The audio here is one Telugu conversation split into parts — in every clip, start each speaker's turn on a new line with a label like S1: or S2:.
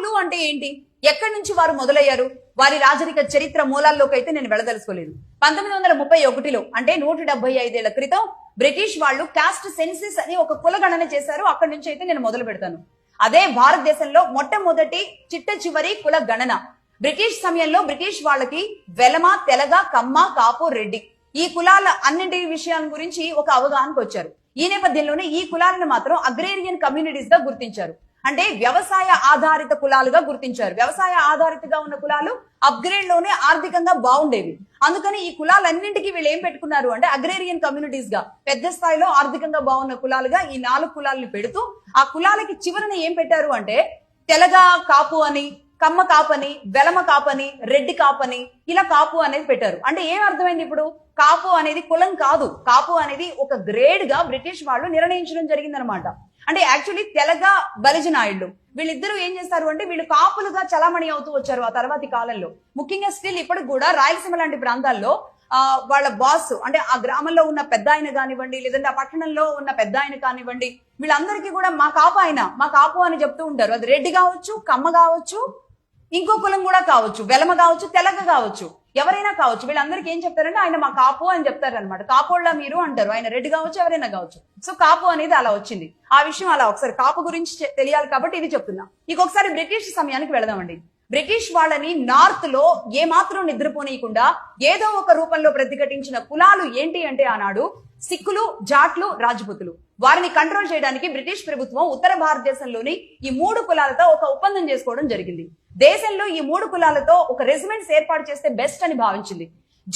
S1: కాపులు అంటే ఏంటి? ఎక్కడి నుంచి వారు మొదలయ్యారు? వారి రాజరిక చరిత్ర మూలాల్లోకి అయితే నేను వెళ్ళదలుచుకోలేదు. పంతొమ్మిది వందల ముప్పై ఒకటిలో అంటే నూట డెబ్బై ఐదేళ్ళ క్రితం బ్రిటిష్ వాళ్ళు కాస్ట్ సెన్సిస్ అని ఒక కులగణన చేశారు. అక్కడి నుంచి అయితే నేను మొదలు పెడతాను. అదే భారతదేశంలో మొట్టమొదటి చిట్ట చివరి కుల గణన బ్రిటిష్ సమయంలో బ్రిటిష్ వాళ్ళకి వెలమ తెలగ కమ్మ కాపు రెడ్డి ఈ కులాల అన్నింటి విషయాల గురించి ఒక అవగాహనకు వచ్చారు ఈ నేపథ్యంలోనే ఈ కులాలను మాత్రం అగ్రేరియన్ కమ్యూనిటీస్గా గుర్తించారు. అంటే వ్యవసాయ ఆధారిత కులాలుగా గుర్తించారు. వ్యవసాయ ఆధారితగా ఉన్న కులాలు అప్గ్రేడ్లోనే ఆర్థికంగా బాగుండేవి. అందుకని ఈ కులాలన్నింటికి వీళ్ళు ఏం పెట్టుకున్నారు అంటే అగ్రేరియన్ కమ్యూనిటీస్గా పెద్ద స్థాయిలో ఆర్థికంగా బాగున్న కులాలుగా ఈ నాలుగు కులాలను పెడుతూ ఆ కులాలకి చివరన ఏం పెట్టారు అంటే తెలగ కాపు అని కమ్మ కాపని వెలమ కాపని రెడ్డి కాపని ఇలా కాపు అనేది పెట్టారు. అంటే ఏం అర్థమైంది ఇప్పుడు? కాపు అనేది కులం కాదు. కాపు అనేది ఒక గ్రేడ్గా బ్రిటిష్ వాళ్ళు నిర్ణయించడం జరిగిందనమాట. అంటే యాక్చువల్లీ తెలగ బలిజ వీళ్ళిద్దరూ ఏం చేస్తారు అంటే వీళ్ళు కాపులుగా చలామణి అవుతూ వచ్చారు ఆ తర్వాతి కాలంలో. ముఖ్యంగా స్టిల్ ఇప్పటికి కూడా రాయలసీమ లాంటి ప్రాంతాల్లో ఆ వాళ్ళ బాస్ అంటే ఆ గ్రామంలో ఉన్న పెద్ద ఆయన కానివ్వండి లేదంటే ఆ పట్టణంలో ఉన్న పెద్ద ఆయన కానివ్వండి వీళ్ళందరికీ కూడా మా కాపు ఆయన మా కాపు అని చెప్తూ ఉంటారు. అది రెడ్డి కావచ్చు కమ్మ కావచ్చు ఇంకో కులం కూడా కావచ్చు వెలమ కావచ్చు తెలగ కావచ్చు ఎవరైనా కావచ్చు వీళ్ళందరికీ ఏం చెప్తారంటే ఆయన మా కాపు అని చెప్తారు అనమాట కాపోళ్ళ మీరు అంటారు. ఆయన రెడ్డి కావచ్చు ఎవరైనా కావచ్చు. సో కాపు అనేది అలా వచ్చింది. ఆ విషయం అలా ఒకసారి కాపు గురించి తెలియాలి కాబట్టి ఇది చెప్తున్నా. ఇంకొకసారి బ్రిటిష్ సమయానికి వెళదామండి. బ్రిటిష్ వాళ్ళని నార్త్లో ఏ మాత్రం నిద్రపోనీయకుండా ఏదో ఒక రూపంలో ప్రతిఘటించిన కులాలు ఏంటి అంటే ఆనాడు సిక్కులు జాట్లు రాజపుతులు. వారిని కంట్రోల్ చేయడానికి బ్రిటిష్ ప్రభుత్వం ఉత్తర భారతదేశంలోని ఈ మూడు కులాలతో ఒక ఒప్పందం చేసుకోవడం జరిగింది. దేశంలో ఈ మూడు కులాలతో ఒక రెజిమెంట్స్ ఏర్పాటు చేస్తే బెస్ట్ అని భావించింది.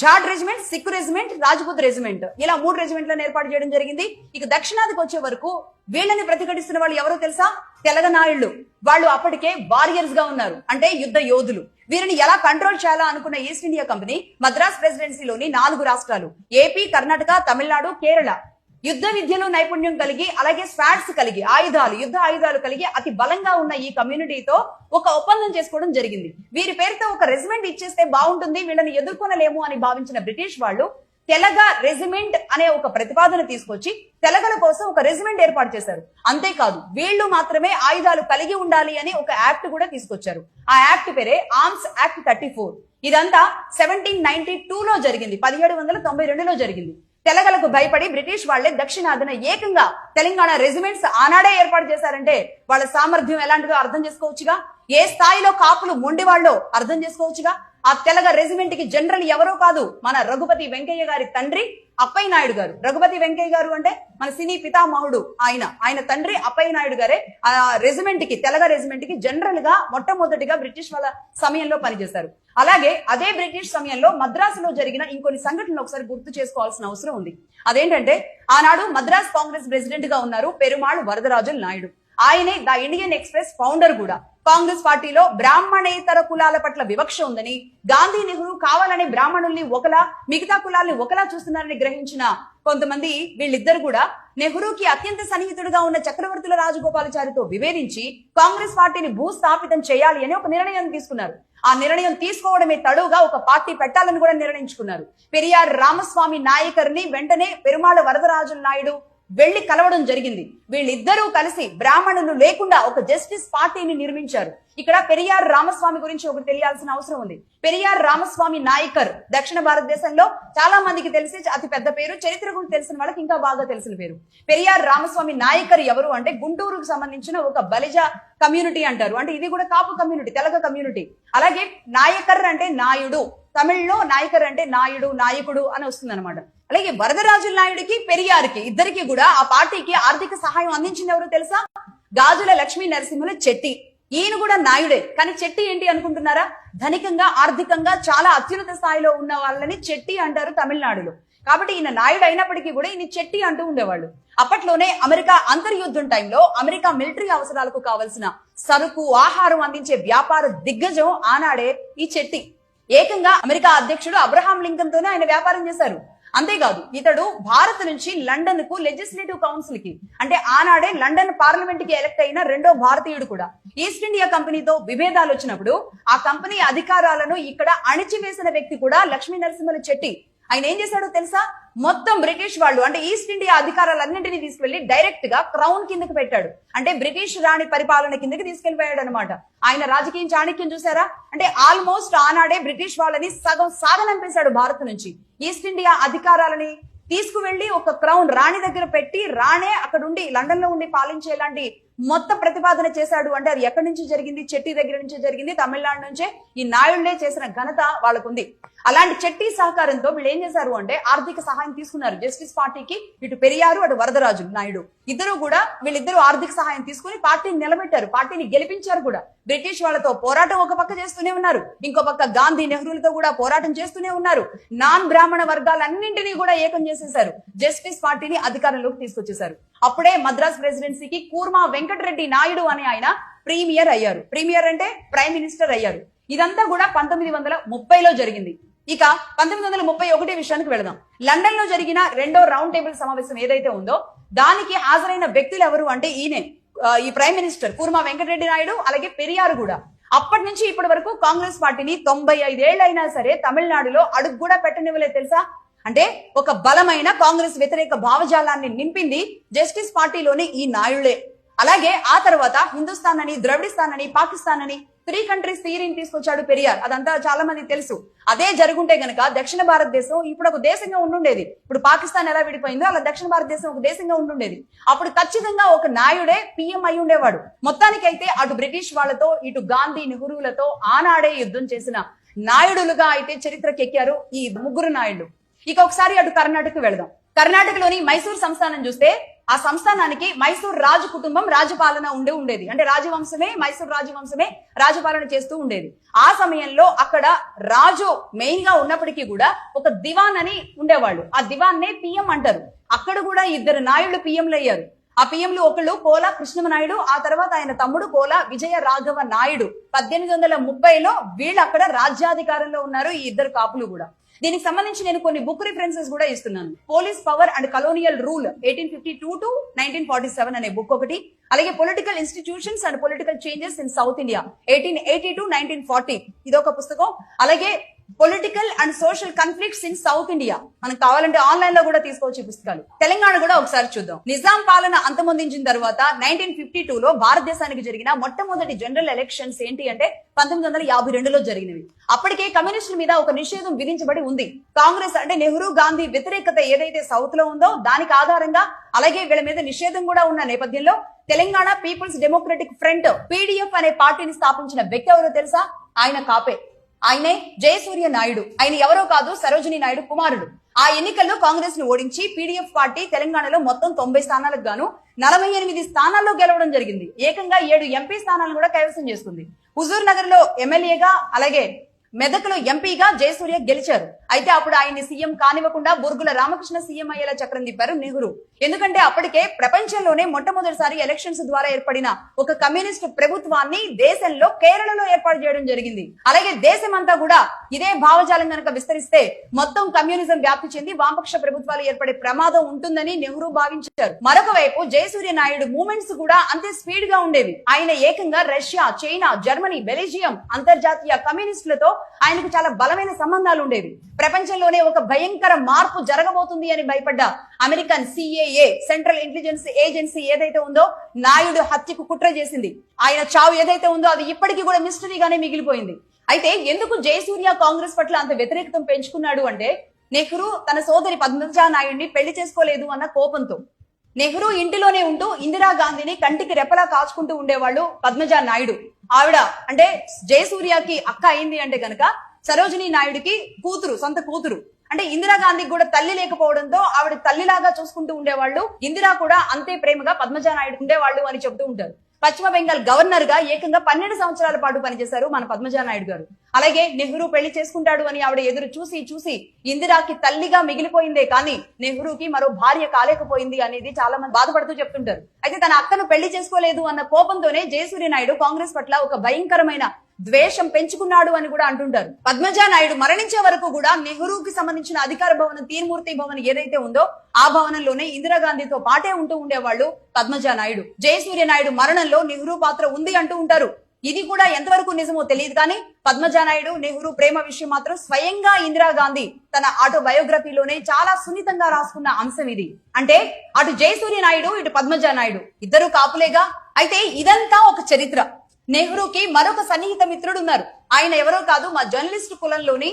S1: Jat regiment Sikh regiment Rajput regiment. ఇలా మూడు రెజిమెంట్లను ఏర్పాటు చేయడం జరిగింది. ఇక దక్షిణాదికి వచ్చే వరకు వీళ్ళని ప్రతిఘటిస్తున్న వాళ్ళు ఎవరో తెలుసా? తెలగనాయుళ్ళు వాళ్ళు అప్పటికే వారియర్స్గా ఉన్నారు. అంటే యుద్ధ యోధులు. వీరిని ఎలా కంట్రోల్ చేయాలా అనుకున్న ఈస్ట్ ఇండియా కంపెనీ మద్రాస్ ప్రెసిడెన్సీలోని నాలుగు రాష్ట్రాలు. ఏపీ కర్ణాటక తమిళనాడు కేరళ. యుద్ధ విద్యలో నైపుణ్యం కలిగి అలాగే స్వాట్స్ కలిగి ఆయుధాలు యుద్ధ ఆయుధాలు కలిగి అతి బలంగా ఉన్న ఈ కమ్యూనిటీతో ఒక ఒప్పందం చేసుకోవడం జరిగింది. వీరి పేరుతో ఒక రెజిమెంట్ ఇచ్చేస్తే బాగుంటుంది వీళ్ళని ఎదుర్కొనలేము అని భావించిన బ్రిటిష్ వాళ్ళు తెలగ రెజిమెంట్ అనే ఒక ప్రతిపాదన తీసుకొచ్చి తెలగల కోసం ఒక రెజిమెంట్ ఏర్పాటు చేశారు. అంతేకాదు వీళ్ళు మాత్రమే ఆయుధాలు కలిగి ఉండాలి అని ఒక యాక్ట్ కూడా తీసుకొచ్చారు. ఆ యాక్ట్ పేరే ఆర్మ్స్ యాక్ట్ థర్టీ ఫోర్. ఇదంతా సెవెంటీన్ నైన్టీ టూ లో జరిగింది పదిహేడు వందల తొంభై రెండులో జరిగింది. తెలగలకు భయపడి బ్రిటిష్ వాళ్ళే దక్షిణాదిన ఏకంగా తెలంగాణ రెజిమెంట్స్ ఆనాడే ఏర్పాటు చేశారంటే వాళ్ళ సామర్థ్యం ఎలాంటిదో అర్థం చేసుకోవచ్చుగా? ఏ స్థాయిలో కాపులు మొండివాళ్ళో అర్థం చేసుకోవచ్చుగా? ఆ తెలగ రెజిమెంట్కి జనరల్ ఎవరో కాదు మన రఘుపతి వెంకయ్య గారి తండ్రి అప్పయ్య నాయుడు గారు. రఘుపతి వెంకయ్య గారు అంటే మన సినీ పితామహుడు ఆయన. ఆయన తండ్రి అప్పయ్య నాయుడు గారే. ఆ రెజిమెంట్కి తెలగ రెజిమెంట్కి జనరల్గా మొట్టమొదటిగా బ్రిటిష్ వాళ్ళ సమయంలో పనిచేశారు. అలాగే అదే బ్రిటిష్ సమయంలో మద్రాసులో జరిగిన ఇంకొన్ని సంఘటనలు ఒకసారి గుర్తు చేసుకోవాల్సిన అవసరం ఉంది. అదేంటంటే ఆనాడు మద్రాస్ కాంగ్రెస్ ప్రెసిడెంట్గా ఉన్నారు పెరుమాళ్ వరదరాజుల నాయుడు. ఆయనే ద ఇండియన్ ఎక్స్ప్రెస్ ఫౌండర్ కూడా. కాంగ్రెస్ పార్టీలో బ్రాహ్మణేతర కులాల పట్ల వివక్ష ఉందని గాంధీ నెహ్రూ కావాలని బ్రాహ్మణుల్ని ఒకలా మిగతా కులాల్ని ఒకలా చూస్తున్నారని గ్రహించిన కొంతమంది వీళ్ళిద్దరు కూడా నెహ్రూకి అత్యంత సన్నిహితుడుగా ఉన్న చక్రవర్తుల రాజగోపాలాచారితో విభేదించి కాంగ్రెస్ పార్టీని భూస్థాపితం చేయాలి అని ఒక నిర్ణయం తీసుకున్నారు. ఆ నిర్ణయం తీసుకోవడమే తడుగా ఒక పార్టీ పెట్టాలని కూడా నిర్ణయించుకున్నారు. పెరియార్ రామస్వామి నాయకర్ని వెంటనే పెరుమాళ వరదరాజు నాయుడు వెళ్ళి కలవడం జరిగింది. వీళ్ళిద్దరూ కలిసి బ్రాహ్మణులు లేకుండా ఒక జస్టిస్ పార్టీని నిర్మించారు. ఇక్కడ పెరియార్ రామస్వామి గురించి ఒకటి తెలియాల్సిన అవసరం ఉంది. పెరియార్ రామస్వామి నాయకర్ దక్షిణ భారతదేశంలో చాలా మందికి తెలిసి అతి పెద్ద పేరు చరిత్ర గురించి తెలిసిన వాళ్ళకి ఇంకా బాగా తెలిసిన పేరు. పెరియార్ రామస్వామి నాయకర్ ఎవరు అంటే గుంటూరుకు సంబంధించిన ఒక బలిజ కమ్యూనిటీ అంటారు. అంటే ఇది కూడా కాపు కమ్యూనిటీ తెలగ కమ్యూనిటీ. అలాగే నాయకర్ అంటే నాయుడు. తమిళ్ళో నాయకర్ అంటే నాయుడు నాయకుడు అని వస్తుంది అనమాట అలాగే వరదరాజుల నాయుడికి పెరియార్కి ఇద్దరికి కూడా ఆ పార్టీకి ఆర్థిక సహాయం అందించింది ఎవరో తెలుసా? గాజుల లక్ష్మీ నరసింహుల చెట్టి. ఈయన కూడా నాయుడే. కానీ చెట్టి ఏంటి అనుకుంటున్నారా? ధనికంగా ఆర్థికంగా చాలా అత్యున్నత స్థాయిలో ఉన్న వాళ్ళని చెట్టి అంటారు తమిళనాడులో. కాబట్టి ఈయన నాయుడు అయినప్పటికీ కూడా ఈయన చెట్టి అంటూ ఉండేవాళ్ళు. అప్పట్లోనే అమెరికా అంతర్యుద్ధం టైంలో అమెరికా మిలిటరీ అవసరాలకు కావలసిన సరుకు ఆహారం అందించే వ్యాపార దిగ్గజం ఆనాడే ఈ చెట్టి. ఏకంగా అమెరికా అధ్యక్షుడు అబ్రహాం లింకన్ తోనే ఆయన వ్యాపారం చేశారు. అంతేకాదు ఇతడు భారత్ నుంచి లండన్కు లెజిస్లేటివ్ కౌన్సిల్కి అంటే ఆనాడే లండన్ పార్లమెంట్కి ఎలక్ట్ అయిన రెండో భారతీయుడు కూడా. ఈస్ట్ ఇండియా కంపెనీతో విభేదాలు వచ్చినప్పుడు ఆ కంపెనీ అధికారాలను ఇక్కడ అణిచివేసిన వ్యక్తి కూడా లక్ష్మీ నరసింహుల చెట్టి. ఆయన ఏం చేశాడో తెలుసా? మొత్తం బ్రిటిష్ వాళ్ళు అంటే ఈస్ట్ ఇండియా అధికారాలన్నింటినీ తీసుకెళ్ళి డైరెక్ట్గా క్రౌన్ కిందకి పెట్టాడు. అంటే బ్రిటిష్ రాణి పరిపాలన కిందకి తీసుకెళ్ళిపోయాడు అనమాట ఆయన రాజకీయం చాణక్యం చూసారా? అంటే ఆల్మోస్ట్ ఆనాడే బ్రిటిష్ వాళ్ళని సగం సాగనంపేశాడు భారత్ నుంచి. ఈస్ట్ ఇండియా అధికారాలని తీసుకువెళ్ళి ఒక క్రౌన్ రాణి దగ్గర పెట్టి రాణే అక్కడ ఉండి లండన్లో ఉండి పాలించేలాంటి మొత్తం ప్రతిపాదన చేశాడు అంటే అది ఎక్కడి నుంచి జరిగింది? చెట్టి దగ్గర నుంచి జరిగింది? తమిళనాడు నుంచే? ఈ నాయుళ్ళే చేసిన ఘనత వాళ్ళకుంది. అలాంటి చెట్టి సహకారంతో వీళ్ళు ఏం చేశారు అంటే ఆర్థిక సహాయం తీసుకున్నారు. జస్టిస్ పార్టీకి ఇటు పెరియారు అటు వరదరాజు నాయుడు. ఇద్దరు కూడా వీళ్ళిద్దరూ ఆర్థిక సహాయం తీసుకుని పార్టీని నిలబెట్టారు. పార్టీని గెలిపించారు కూడా. బ్రిటిష్ వాళ్ళతో పోరాటం ఒక పక్క చేస్తూనే ఉన్నారు. ఇంకో పక్క గాంధీ నెహ్రూలతో కూడా పోరాటం చేస్తూనే ఉన్నారు. నాన్ బ్రాహ్మణ వర్గాలన్నింటినీ కూడా ఏకం చేసేశారు. జస్టిస్ పార్టీని అధికారంలోకి తీసుకొచ్చేశారు. అప్పుడే మద్రాస్ ప్రెసిడెన్సీకి కూర్మా వెంకటరెడ్డి నాయుడు అనే ఆయన ప్రీమియర్ అయ్యారు. ప్రీమియర్ అంటే ప్రైమ్ మినిస్టర్ అయ్యారు. ఇదంతా కూడా పంతొమ్మిది వందల ముప్పైలో జరిగింది. ఇక పంతొమ్మిది వందల ముప్పై ఒకటి విషయానికి వెళదాం. లండన్లో జరిగిన రెండో రౌండ్ టేబుల్ సమావేశం ఏదైతే ఉందో దానికి హాజరైన వ్యక్తులు ఎవరు అంటే ఈయనే ఈ ప్రైమ్ మినిస్టర్ కూర్మా వెంకటరెడ్డి నాయుడు అలాగే పెరియారు కూడా. అప్పటి నుంచి ఇప్పటి వరకు కాంగ్రెస్ పార్టీని తొంభై ఐదేళ్ళైనా సరే తమిళనాడులో అడుగు కూడా పెట్టనివ్వలేదు తెలుసా? అంటే ఒక బలమైన కాంగ్రెస్ వ్యతిరేక భావజాలాన్ని నింపింది జస్టిస్ పార్టీలోని ఈ నాయుళ్ళే అలాగే ఆ తర్వాత హిందుస్థాన్ అని ద్రవిడిస్తాన్ అని పాకిస్తాన్ అని త్రీ కంట్రీస్ థియరీని తీసుకొచ్చాడు పెరియార్. అదంతా చాలా మంది తెలుసు. అదే జరుగుంటే గనక దక్షిణ భారతదేశం ఇప్పుడు ఒక దేశంగా ఉండుండేది. ఇప్పుడు పాకిస్తాన్ ఎలా విడిపోయిందో అలా దక్షిణ భారతదేశం ఒక దేశంగా ఉండుండేది. అప్పుడు ఖచ్చితంగా ఒక నాయుడే పిఎం అయి ఉండేవాడు. మొత్తానికైతే అటు బ్రిటిష్ వాళ్ళతో ఇటు గాంధీ నెహ్రూలతో ఆనాడే యుద్ధం చేసిన నాయుడులుగా అయితే చరిత్రకెక్కారు ఈ ముగ్గురు నాయుడు ఇక ఒకసారి అటు కర్ణాటక వెళదాం. కర్ణాటకలోని మైసూర్ సంస్థానం చూస్తే ఆ సంస్థానానికి మైసూర్ రాజు కుటుంబం రాజపాలన ఉండే ఉండేది. అంటే రాజవంశమే మైసూర్ రాజవంశమే రాజపాలన చేస్తూ ఉండేది. ఆ సమయంలో అక్కడ రాజు మెయిన్గా ఉన్నప్పటికీ కూడా ఒక దివాన్ అని ఉండేవాళ్ళు. ఆ దివాన్నే పిఎం అంటారు. అక్కడ కూడా ఇద్దరు నాయుడు పిఎంలు అయ్యారు. ఆ పిఎంలు ఒకళ్ళు కోల కృష్ణమనాయుడు ఆ తర్వాత ఆయన తమ్ముడు కోల విజయ రాఘవ నాయుడు. పద్దెనిమిది వందల ముప్పైలో వీళ్ళు అక్కడ రాజ్యాధికారంలో ఉన్నారు ఈ ఇద్దరు కాపులు కూడా. దీనికి సంబంధించి నేను కొన్ని బుక్ రిఫరెన్సెస్ కూడా ఇస్తున్నాను. Police power and colonial rule eighteen fifty two to nineteen forty seven అనే బుక్ ఒకటి. అలాగే political institutions and political changes in south India eighteen eighty to nineteen forty ఇదొక పుస్తకం. అలాగే political and social conflicts in south India మనకు కావాలంటే ఆన్లైన్లో కూడా తీసుకోవచ్చు ఈ పుస్తకాలు. తెలంగాణ కూడా ఒకసారి చూద్దాం. నిజాం పాలన అంతమొందించిన తర్వాత నైన్టీన్ ఫిఫ్టీ టూ లో భారతదేశానికి జరిగిన మొట్టమొదటి జనరల్ ఎలక్షన్స్ ఏంటి అంటే పంతొమ్మిది వందల యాభై రెండులో జరిగినవి. అప్పటికే కమ్యూనిస్టుల మీద ఒక నిషేధం విధించబడి ఉంది. కాంగ్రెస్ అంటే నెహ్రూ గాంధీ వ్యతిరేకత ఏదైతే సౌత్లో ఉందో దానికి ఆధారంగా అలాగే వీళ్ళ మీద నిషేధం కూడా ఉన్న నేపథ్యంలో Telangana people's democratic front PDF అనే పార్టీని స్థాపించిన వ్యక్తి ఎవరో తెలుసా? ఆయన కాపే. ఆయనే జయసూర్య నాయుడు. ఆయన ఎవరో కాదు సరోజిని నాయుడు కుమారుడు. ఆ ఎన్నికల్లో కాంగ్రెస్ను ఓడించి పీడీఎఫ్ పార్టీ తెలంగాణలో మొత్తం తొంభై స్థానాలకు గాను నలభై ఎనిమిది స్థానాల్లో గెలవడం జరిగింది. ఏకంగా ఏడు ఎంపీ స్థానాలను కూడా కైవసం చేసుకుంది. హుజూర్ నగర్లో ఎమ్మెల్యేగా అలాగే మెదక్లో ఎంపీగా జయసూర్య గెలిచారు. అయితే అప్పుడు ఆయన్ని సీఎం కానివ్వకుండా బుర్గుల రామకృష్ణ సీఎం అయ్యేలా చక్రం తిప్పారు నెహ్రూ. ఎందుకంటే అప్పటికే ప్రపంచంలోనే మొట్టమొదటిసారి ఎలక్షన్స్ ద్వారా ఏర్పడిన ఒక కమ్యూనిస్ట్ ప్రభుత్వాన్ని దేశంలో కేరళలో ఏర్పాటు చేయడం జరిగింది. అలాగే దేశమంతా కూడా ఇదే భావజాలం కనుక విస్తరిస్తే మొత్తం కమ్యూనిజం వ్యాప్తి చెంది వామపక్ష ప్రభుత్వాలు ఏర్పడే ప్రమాదం ఉంటుందని నెహ్రూ భావించారు. మరొక వైపు జయసూర్య నాయుడు మూమెంట్స్ కూడా అంతే స్పీడ్గా ఉండేవి. ఆయన ఏకంగా రష్యా చైనా జర్మనీ బెల్జియం అంతర్జాతీయ కమ్యూనిస్టులతో ఆయనకు చాలా బలమైన సంబంధాలు ఉండేవి. ప్రపంచంలోనే ఒక భయంకర మార్పు జరగబోతుంది అని భయపడ్డ American CIA central intelligence agency ఏదైతే ఉందో నాయుడు హత్యకు కుట్ర చేసింది. ఆయన చావు ఏదైతే ఉందో అది ఇప్పటికీ కూడా మిస్టరీగానే మిగిలిపోయింది. అయితే ఎందుకు జయసూర్య కాంగ్రెస్ పట్ల అంత వ్యతిరేకతం పెంచుకున్నాడు అంటే నెహ్రూ తన సోదరి పద్మజా నాయుడిని పెళ్ళి చేసుకోలేదు అన్న కోపంతో. నెహ్రూ ఇంటిలోనే ఉంటూ ఇందిరాగాంధీని కంటికి రెప్పలా కాచుకుంటూ ఉండేవాళ్ళు పద్మజా నాయుడు. ఆవిడ అంటే జయసూర్యకి అక్క అయింది అంటే గనక సరోజిని నాయుడికి కూతురు సొంత కూతురు. అంటే ఇందిరాగాంధీకి కూడా తల్లి లేకపోవడంతో ఆవిడ తల్లిలాగా చూసుకుంటూ ఉండేవాళ్ళు. ఇందిరా కూడా అంతే ప్రేమగా పద్మజా నాయుడు ఉండేవాళ్ళు అని చెబుతూ ఉంటారు. పశ్చిమ బెంగాల్ గవర్నర్గా ఏకంగా పన్నెండు సంవత్సరాల పాటు పనిచేశారు మన పద్మజా నాయుడు గారు. అలాగే నెహ్రూ పెళ్ళి చేసుకుంటాడు అని ఆవిడ ఎదురు చూసి చూసి ఇందిరాకి తల్లిగా మిగిలిపోయిందే కానీ నెహ్రూకి మరో భార్య కాలేకపోయింది అనేది చాలా మంది బాధపడుతూ చెప్తుంటారు. అయితే తన అక్కను పెళ్ళి చేసుకోలేదు అన్న కోపంతోనే జయసూర్య నాయుడు కాంగ్రెస్ పట్ల ఒక భయంకరమైన ద్వేషం పెంచుకున్నాడు అని కూడా అంటుంటారు. పద్మజా నాయుడు మరణించే వరకు కూడా నెహ్రూకి సంబంధించిన అధికార భవనం తీర్మూర్తి భవన్ ఏదైతే ఉందో ఆ భవనంలోనే ఇందిరాగాంధీతో పాటే ఉంటూ ఉండేవాళ్ళు పద్మజా నాయుడు జయసూర్య నాయుడు మరణంలో నెహ్రూ పాత్ర ఉంది అంటూ ఉంటారు. ఇది కూడా ఎంతవరకు నిజమో తెలియదు కానీ పద్మజానాయుడు నెహ్రూ ప్రేమ విషయం మాత్రం స్వయంగా ఇందిరాగాంధీ తన ఆటోబయోగ్రఫీలోనే చాలా సున్నితంగా రాసుకున్న అంశం ఇది. అంటే అటు జయసూర్య నాయుడు ఇటు పద్మజా నాయుడు ఇద్దరు కాపులేగా. అయితే ఇదంతా ఒక చరిత్ర. నెహ్రూకి మరొక సన్నిహిత మిత్రుడు ఉన్నారు ఆయన ఎవరో కాదు మా జర్నలిస్ట్ కులంలోని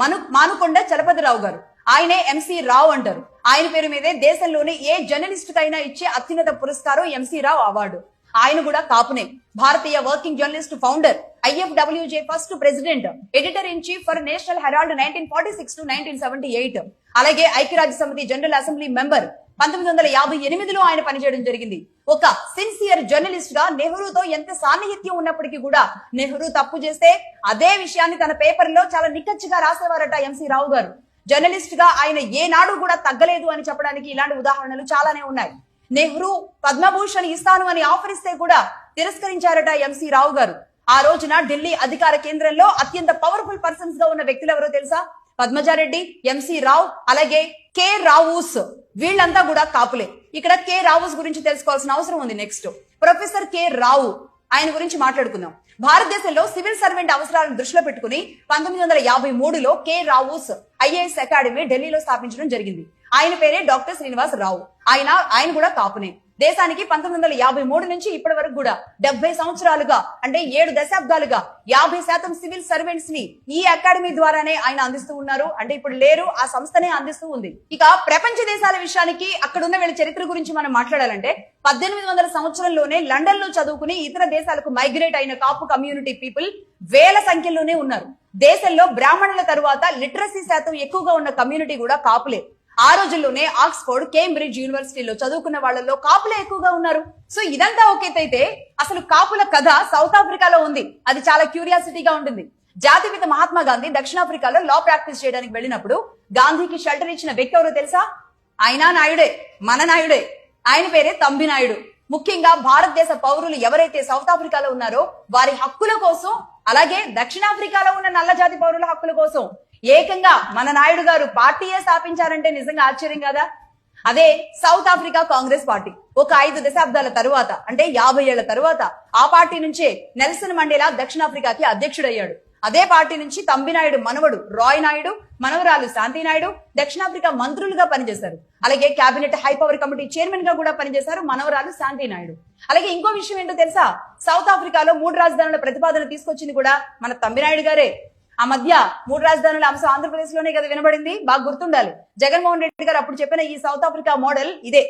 S1: మను మానుకొండ చలపతిరావు గారు. ఆయనే ఎంసీ రావు అంటారు. ఆయన పేరు మీదే దేశంలోని ఏ జర్నలిస్ట్ కైనా ఇచ్చే అత్యున్నత పురస్కారం ఎంసీ రావు అవార్డు. ఆయన కూడా కాపునే. భారతీయ working journalist founder IFWJ first president editor in chief for national herald nineteen forty six to nineteen seventy eight. అలాగే ఐక్యరాజ్య సమితి జనరల్ అసెంబ్లీ మెంబర్ పంతొమ్మిది వందల యాభై ఎనిమిదిలో ఆయన పనిచేయడం జరిగింది. ఒక సిన్సియర్ జర్నలిస్ట్గా నెహ్రూతో ఎంత సాన్నిహిత్యం ఉన్నప్పటికీ కూడా నెహ్రూ తప్పు చేస్తే అదే విషయాన్ని తన పేపర్లో చాలా నిక్కచ్చిగా రాసేవారట ఎంసీ రావు గారు. జర్నలిస్ట్గా ఆయన ఏనాడు కూడా తగ్గలేదు అని చెప్పడానికి ఇలాంటి ఉదాహరణలు చాలానే ఉన్నాయి. నెహ్రూ పద్మభూషణ్ ఇస్తాను అని ఆఫర్ ఇస్తే కూడా తిరస్కరించారట ఎంసీ రావు గారు. ఆ రోజున ఢిల్లీ అధికార కేంద్రంలో అత్యంత పవర్ఫుల్ పర్సన్స్గా ఉన్న వ్యక్తులు ఎవరో తెలుసా? పద్మజారెడ్డి ఎంసీ రావు అలాగే కె రావుస్. వీళ్ళంతా కూడా కాపులే. ఇక్కడ కె రావుస్ గురించి తెలుసుకోవాల్సిన అవసరం ఉంది నెక్స్ట్. ప్రొఫెసర్ కె రావు ఆయన గురించి మాట్లాడుకుందాం. భారతదేశంలో సివిల్ సర్వెంట్ అవసరాలను దృష్టిలో పెట్టుకుని పంతొమ్మిది వందల యాభై మూడులో కె రావుస్ ఐఏఎస్ అకాడమీ ఢిల్లీలో స్థాపించడం జరిగింది. ఆయన పేరే డాక్టర్ శ్రీనివాస్ రావు. ఆయన ఆయన కూడా కాపునే. దేశానికి పంతొమ్మిది వందల యాభై మూడు నుంచి ఇప్పటి వరకు కూడా డెబ్బై సంవత్సరాలుగా అంటే ఏడు దశాబ్దాలుగా యాభై శాతం సివిల్ సర్వెంట్స్ని ఈ అకాడమీ ద్వారానే ఆయన అందిస్తూ ఉన్నారు. అంటే ఇప్పుడు లేరు ఆ సంస్థనే అందిస్తూ ఉంది. ఇక ప్రపంచ దేశాల విషయానికి అక్కడ ఉన్న వీళ్ళ చరిత్ర గురించి మనం మాట్లాడాలంటే పద్దెనిమిది వందల సంవత్సరంలోనే లండన్లో చదువుకుని ఇతర దేశాలకు మైగ్రేట్ అయిన కాపు కమ్యూనిటీ పీపుల్ వేల సంఖ్యలోనే ఉన్నారు. దేశంలో బ్రాహ్మణుల తరువాత లిటరసీ శాతం ఎక్కువగా ఉన్న కమ్యూనిటీ కూడా కాపులే. ఆ రోజుల్లోనే ఆక్స్ఫోర్డ్ కేంబ్రిడ్జ్ యూనివర్సిటీలో చదువుకున్న వాళ్ళలో కాపులే ఎక్కువగా ఉన్నారు. సో ఇదంతా ఒకేతైతే అసలు కాపుల కథ సౌత్ ఆఫ్రికాలో ఉంది. అది చాలా క్యూరియాసిటీగా ఉంటుంది. జాతిపిత మహాత్మా గాంధీ దక్షిణాఫ్రికాలో లా ప్రాక్టీస్ చేయడానికి వెళ్ళినప్పుడు గాంధీకి షెల్టర్ ఇచ్చిన వ్యక్తి ఎవరో తెలుసా? ఆయన నాయుడే మన నాయుడే. ఆయన పేరే తంబి నాయుడు. ముఖ్యంగా భారతదేశ పౌరులు ఎవరైతే సౌత్ ఆఫ్రికాలో ఉన్నారో వారి హక్కుల కోసం అలాగే దక్షిణాఫ్రికాలో ఉన్న నల్లజాతి పౌరుల హక్కుల కోసం ఏకంగా మన నాయుడు గారు పార్టీయే స్థాపించారంటే నిజంగా ఆశ్చర్యం కదా? అదే సౌత్ ఆఫ్రికా కాంగ్రెస్ పార్టీ ఒక ఐదు దశాబ్దాల తరువాత అంటే యాభై ఏళ్ళ తరువాత ఆ పార్టీ నుంచే నెల్సన్ మండేలా దక్షిణాఫ్రికాకి అధ్యక్షుడయ్యాడు. అదే పార్టీ నుంచి తంబినాయుడు మనవడు రాయ్ నాయుడు మనవరాలు శాంతి నాయుడు దక్షిణాఫ్రికా మంత్రులుగా పనిచేశారు. అలాగే కేబినెట్ హై పవర్ కమిటీ చైర్మన్గా కూడా పనిచేశారు మనవరాలు శాంతి నాయుడు. అలాగే ఇంకో విషయం ఏంటో తెలుసా? సౌత్ ఆఫ్రికాలో మూడు రాజధానుల ప్రతిపాదన తీసుకొచ్చింది కూడా మన తంబినాయుడు గారే. ఆ మధ్య మూడు రాజధానుల అంశం ఆంధ్రప్రదేశ్లోనే కదా వినబడింది. బాగా గుర్తుండాలి. జగన్మోహన్ రెడ్డి గారు అప్పుడు చెప్పిన ఈ సౌత్ ఆఫ్రికా మోడల్ ఇదే.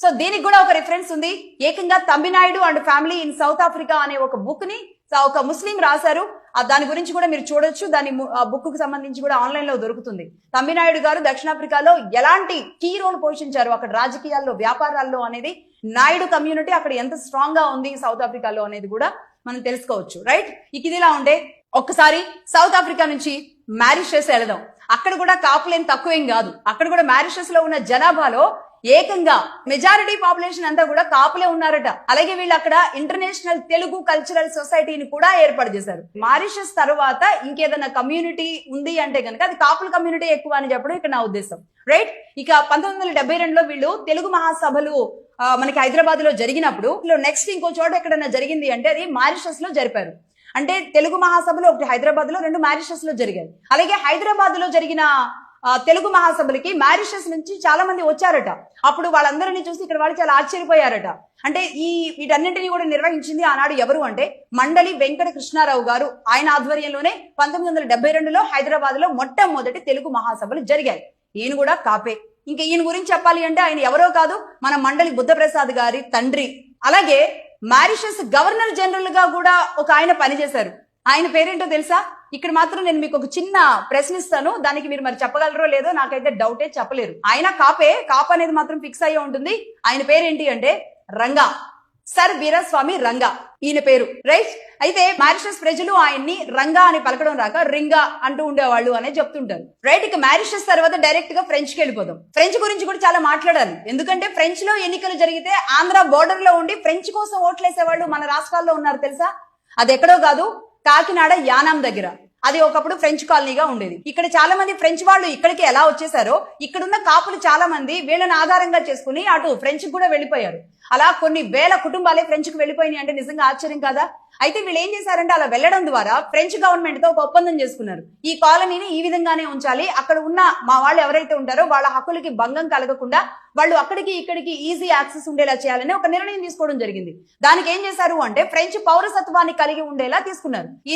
S1: సో దీనికి కూడా ఒక రిఫరెన్స్ ఉంది. ఏకంగా తమిళనాయుడు and family in South Africa అనే ఒక బుక్ని ఒక ముస్లిం రాశారు. ఆ దాని గురించి కూడా మీరు చూడొచ్చు. దాని ఆ బుక్కు సంబంధించి కూడా ఆన్లైన్లో దొరుకుతుంది. తమిళనాయుడు గారు దక్షిణాఫ్రికాలో ఎలాంటి కీ రోల్ పోషించారు? అక్కడ రాజకీయాల్లో వ్యాపారాల్లో అనేది నాయుడు కమ్యూనిటీ అక్కడ ఎంత స్ట్రాంగ్గా ఉంది సౌత్ ఆఫ్రికాలో అనేది కూడా మనం తెలుసుకోవచ్చు. రైట్ ఇక ఇదిలా ఉండే ఒక్కసారి సౌత్ ఆఫ్రికా నుంచి మ్యారిషస్ వెళదాం. అక్కడ కూడా కాపులేం తక్కువేం కాదు. అక్కడ కూడా మ్యారిషస్లో ఉన్న జనాభాలో ఏకంగా మెజారిటీ పాపులేషన్ అంతా కూడా కాపులే ఉన్నారట. అలాగే వీళ్ళు అక్కడ ఇంటర్నేషనల్ తెలుగు కల్చరల్ సొసైటీని కూడా ఏర్పాటు చేశారు. మారిషస్ తర్వాత ఇంకేదైనా కమ్యూనిటీ ఉంది అంటే కనుక అది కాపుల కమ్యూనిటీ ఎక్కువ అని చెప్పడం ఇక్కడ నా ఉద్దేశం. రైట్ ఇక పంతొమ్మిది వందల డెబ్బై రెండులో వీళ్ళు తెలుగు మహాసభలు మనకి హైదరాబాద్లో జరిగినప్పుడు నెక్స్ట్ ఇంకో చోట ఎక్కడైనా జరిగింది అంటే అది మారిషస్లో జరిపారు. అంటే తెలుగు మహాసభలు ఒకటి హైదరాబాద్లో రెండు మారిషస్లో జరిగాయి. అలాగే హైదరాబాద్లో జరిగిన తెలుగు మహాసభలకి మారిషస్ నుంచి చాలా మంది వచ్చారట. అప్పుడు వాళ్ళందరినీ చూసి ఇక్కడ వాళ్ళు చాలా ఆశ్చర్యపోయారట. అంటే ఈ వీటన్నింటినీ కూడా నిర్వహించింది ఆనాడు ఎవరు అంటే మండలి వెంకట కృష్ణారావు గారు. ఆయన ఆధ్వర్యంలోనే పంతొమ్మిది వందల డెబ్బై రెండులో హైదరాబాద్లో మొట్టమొదటి తెలుగు మహాసభలు జరిగాయి. ఈయన కూడా కాపే. ఇంకా ఈయన గురించి చెప్పాలి అంటే ఆయన ఎవరో కాదు మన మండలి బుద్ధప్రసాద్ గారి తండ్రి. అలాగే మారిషస్ గవర్నర్ జనరల్గా కూడా ఒక ఆయన పనిచేశారు. ఆయన పేరేంటో తెలుసా? ఇక్కడ మాత్రం నేను మీకు ఒక చిన్న ప్రశ్న ఇస్తాను దానికి మీరు మరి చెప్పగలరో లేదో నాకైతే డౌటే చెప్పలేరు. ఆయన కాపే కాప్ అనేది మాత్రం ఫిక్స్ అయ్యే ఉంటుంది. ఆయన పేరేంటి అంటే రంగా. సర్ వీరస్వామి రంగా. ఈయన పేరు. రైట్? అయితే మారిషస్ ప్రజలు ఆయన్ని రంగా అని పలకడం రాక రింగా అంటూ ఉండేవాళ్ళు అనే చెప్తుంటారు. రైట్? ఇక మారిషస్ తర్వాత డైరెక్ట్గా ఫ్రెంచ్కి వెళ్ళిపోదాం. ఫ్రెంచ్ గురించి కూడా చాలా మాట్లాడాలి ఎందుకంటే ఫ్రెంచ్లో ఎన్నికలు జరిగితే ఆంధ్ర బోర్డర్లో ఉండి ఫ్రెంచ్ కోసం ఓట్లేసే వాళ్ళు మన రాష్ట్రాల్లో ఉన్నారు తెలుసా? అది ఎక్కడో కాదు కాకినాడ యానాం దగ్గర. అది ఒకప్పుడు ఫ్రెంచ్ కాలనీగా ఉండేది. ఇక్కడ చాలా మంది ఫ్రెంచ్ వాళ్ళు ఇక్కడికి ఎలా వచ్చేసారో ఇక్కడున్న కాపులు చాలా మంది వీళ్ళని ఆధారంగా చేసుకుని అటు ఫ్రెంచ్ కూడా వెళ్ళిపోయారు. అలా కొన్ని వేల కుటుంబాలే ఫ్రెంచ్కు వెళ్ళిపోయినాయి అంటే నిజంగా ఆశ్చర్యం కాదా? అయితే వీళ్ళు ఏం చేశారంటే అలా వెళ్ళడం ద్వారా ఫ్రెంచ్ గవర్నమెంట్తో ఒక ఒప్పందం చేసుకున్నారు. ఈ కాలనీని ఈ విధంగానే ఉంచాలి. అక్కడ ఉన్న మా వాళ్ళు ఎవరైతే ఉంటారో వాళ్ళ హక్కులకి భంగం కలగకుండా వాళ్ళు అక్కడికి ఇక్కడికి ఈజీ యాక్సెస్ ఉండేలా చేయాలని ఒక నిర్ణయం తీసుకోవడం జరిగింది. దానికి ఏం చేశారు అంటే ఫ్రెంచ్ పౌరసత్వాన్ని కలిగి ఉండేలా తీసుకున్నారు. ఈ